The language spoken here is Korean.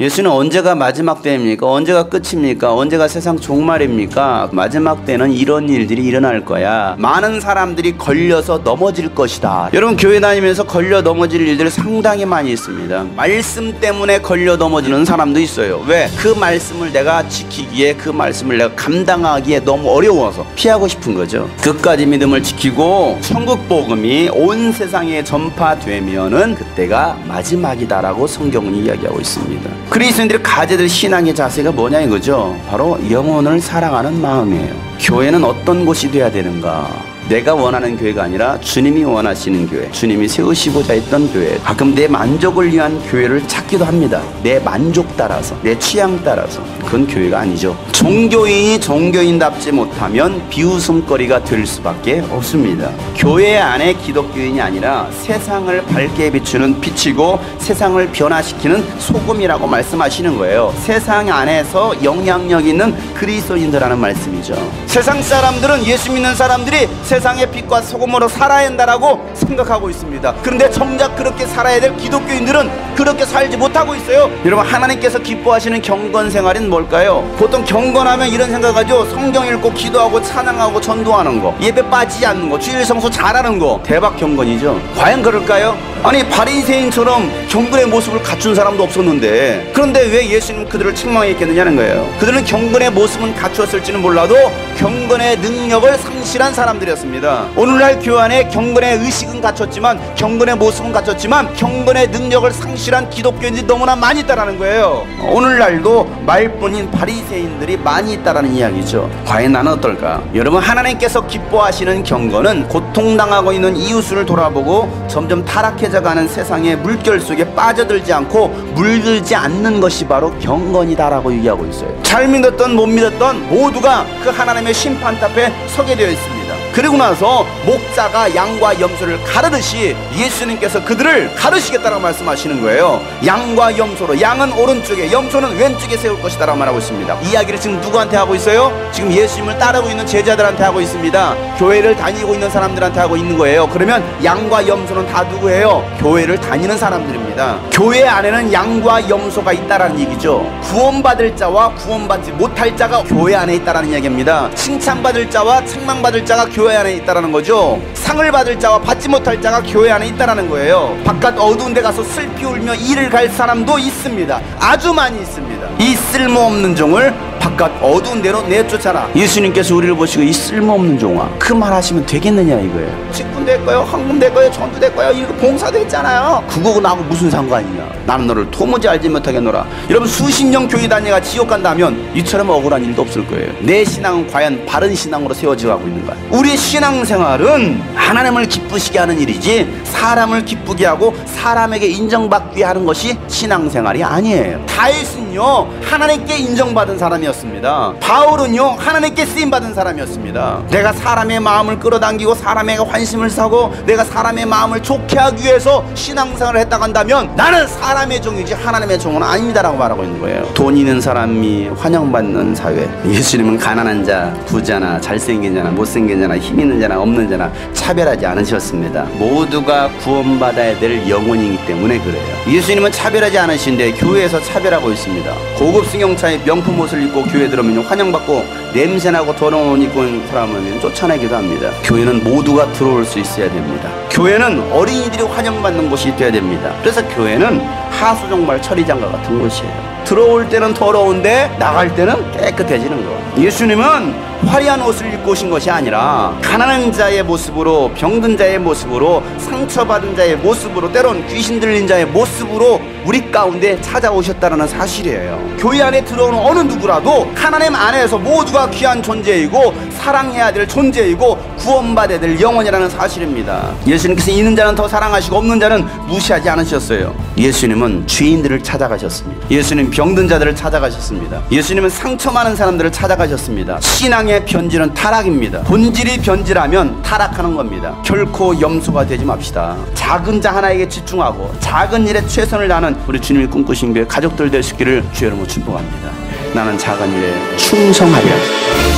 예수는 언제가 마지막 때입니까? 언제가 끝입니까? 언제가 세상 종말입니까? 마지막 때는 이런 일들이 일어날 거야. 많은 사람들이 걸려서 넘어질 것이다. 여러분 교회 다니면서 걸려 넘어질 일들이 상당히 많이 있습니다. 말씀 때문에 걸려 넘어지는 사람도 있어요. 왜? 그 말씀을 내가 지키기에 그 말씀을 내가 감당하기에 너무 어려워서 피하고 싶은 거죠. 끝까지 믿음을 지키고 천국 복음이 온 세상에 전파되면은 그때가 마지막이다라고 성경은 이야기하고 있습니다. 그리스도인들이 가져야 될 신앙의 자세가 뭐냐 이거죠. 바로 영혼을 사랑하는 마음이에요. 교회는 어떤 곳이 돼야 되는가? 내가 원하는 교회가 아니라 주님이 원하시는 교회, 주님이 세우시고자 했던 교회. 가끔 내 만족을 위한 교회를 찾기도 합니다. 내 만족 따라서, 내 취향 따라서. 그건 교회가 아니죠. 종교인이 종교인답지 못하면 비웃음거리가 될 수밖에 없습니다. 교회 안에 기독교인이 아니라 세상을 밝게 비추는 빛이고 세상을 변화시키는 소금이라고 말씀하시는 거예요. 세상 안에서 영향력 있는 그리스도인들라는 말씀이죠. 세상 사람들은 예수 믿는 사람들이 세 상의 빛과 소금으로 살아야 한다라고 생각하고 있습니다. 그런데 정작 그렇게 살아야 될 기독교인들은 그렇게 살지 못하고 있어요. 여러분 하나님께서 기뻐하시는 경건 생활은 뭘까요? 보통 경건하면 이런 생각하죠. 성경 읽고 기도하고 찬양하고 전도하는 거, 예배 빠지지 않는 거, 주일 성수 잘하는 거 대박 경건이죠. 과연 그럴까요? 아니 바리새인처럼 경건의 모습을 갖춘 사람도 없었는데 그런데 왜 예수님 그들을 책망했겠느냐는 거예요. 그들은 경건의 모습은 갖추었을지는 몰라도 경건의 능력을 상실한 사람들이었 습니다. 오늘날 교회 에 경건의 의식은 갖췄지만 경건의 모습은 갖췄지만 경건의 능력을 상실한 기독교인들이 너무나 많이 있다라는 거예요. 오늘날도 말뿐인 바리새인들이 많이 있다라는 이야기죠. 과연 나는 어떨까? 여러분 하나님께서 기뻐하시는 경건은 고통당하고 있는 이웃을 돌아보고 점점 타락해져 가는 세상의 물결 속에 빠져들지 않고 물들지 않는 것이 바로 경건이다라고 얘기하고 있어요. 잘 믿었던 못 믿었던 모두가 그 하나님의 심판 앞에 서게 되어 있습니다. 그리고 나서 목자가 양과 염소를 가르듯이 예수님께서 그들을 가르시겠다라고 말씀하시는 거예요. 양과 염소로 양은 오른쪽에 염소는 왼쪽에 세울 것이다라고 말하고 있습니다. 이야기를 지금 누구한테 하고 있어요? 지금 예수님을 따르고 있는 제자들한테 하고 있습니다. 교회를 다니고 있는 사람들한테 하고 있는 거예요. 그러면 양과 염소는 다 누구예요? 교회를 다니는 사람들입니다. 교회 안에는 양과 염소가 있다라는 얘기죠. 구원받을 자와 구원받지 못할 자가 교회 안에 있다라는 이야기입니다. 칭찬받을 자와 책망받을 자가 교회 교회 안에 있다라는 거죠. 상을 받을 자와 받지 못할 자가 교회 안에 있다라는 거예요. 바깥 어두운 데 가서 슬피 울며 일을 갈 사람도 있습니다. 아주 많이 있습니다. 이 쓸모없는 종을 바깥 어두운 데로 내쫓아라. 예수님께서 우리를 보시고 이 쓸모없는 종아 그 말 하시면 되겠느냐 이거예요. 직분 될 거예요, 황금 될 거예요, 전도 될 거예요. 이거 봉사도 있잖아요. 그거고 나하고 무슨 상관이냐. 나는 너를 도무지 알지 못하겠노라. 여러분 년 교회 다니가 지옥 간다면 이처럼 억울한 일도 없을 거예요. 내 신앙은 과연 바른 신앙으로 세워져 가고 있는가? 우리 신앙생활은 하나님을 기쁘시게 하는 일이지 사람을 기쁘게 하고 사람에게 인정받게 하는 것이 신앙생활이 아니에요. 다윗은요 하나님께 인정받은 사람이었습니다. 바울은요 하나님께 쓰임 받은 사람이었습니다. 내가 사람의 마음을 끌어당기고 사람에게 환심을 사고 내가 사람의 마음을 좋게 하기 위해서 신앙생활을 했다고 한다면 나는 사람 의 종이지 하나님의 종은 아닙니다라고 말하고 있는 거예요. 돈 있는 사람이 환영받는 사회. 예수님은 가난한 자, 부자나 잘생긴 자나 못생긴 자나 힘 있는 자나 없는 자나 차별하지 않으셨습니다. 모두가 구원받아야 될 영혼이기 때문에 그래요. 예수님은 차별하지 않으신데 교회에서 차별하고 있습니다. 고급 승용차에 명품 옷을 입고 교회 들어오면 환영받고 냄새나고 더러운 입고 온 사람은 쫓아내기도 합니다. 교회는 모두가 들어올 수 있어야 됩니다. 교회는 어린이들이 환영받는 곳이 되어야 됩니다. 그래서 교회는 하수종말 처리장과 같은 곳이에요. 들어올 때는 더러운데 나갈 때는 깨끗해지는 거. 예수님은 화려한 옷을 입고 오신 것이 아니라 가난한 자의 모습으로 병든 자의 모습으로 상처받은 자의 모습으로 때론 귀신 들린 자의 모습으로 우리 가운데 찾아오셨다는 사실이에요. 교회 안에 들어오는 어느 누구라도 하나님 안에서 모두가 귀한 존재이고 사랑해야 될 존재이고 구원받아야 될 영혼이라는 사실입니다. 예수님께서 있는 자는 더 사랑하시고 없는 자는 무시하지 않으셨어요. 예수님은 죄인들을 찾아가셨습니다. 예수님 병든 자들을 찾아가셨습니다. 예수님은 상처 많은 사람들을 찾아가셨습니다. 신앙의 변질은 타락입니다. 본질이 변질하면 타락하는 겁니다. 결코 염소가 되지 맙시다. 작은 자 하나에게 집중하고 작은 일에 최선을 다하는 우리 주님이 꿈꾸신 게 가족들 주의 이름으로 축복합니다. 나는 작은 일에 충성하리라.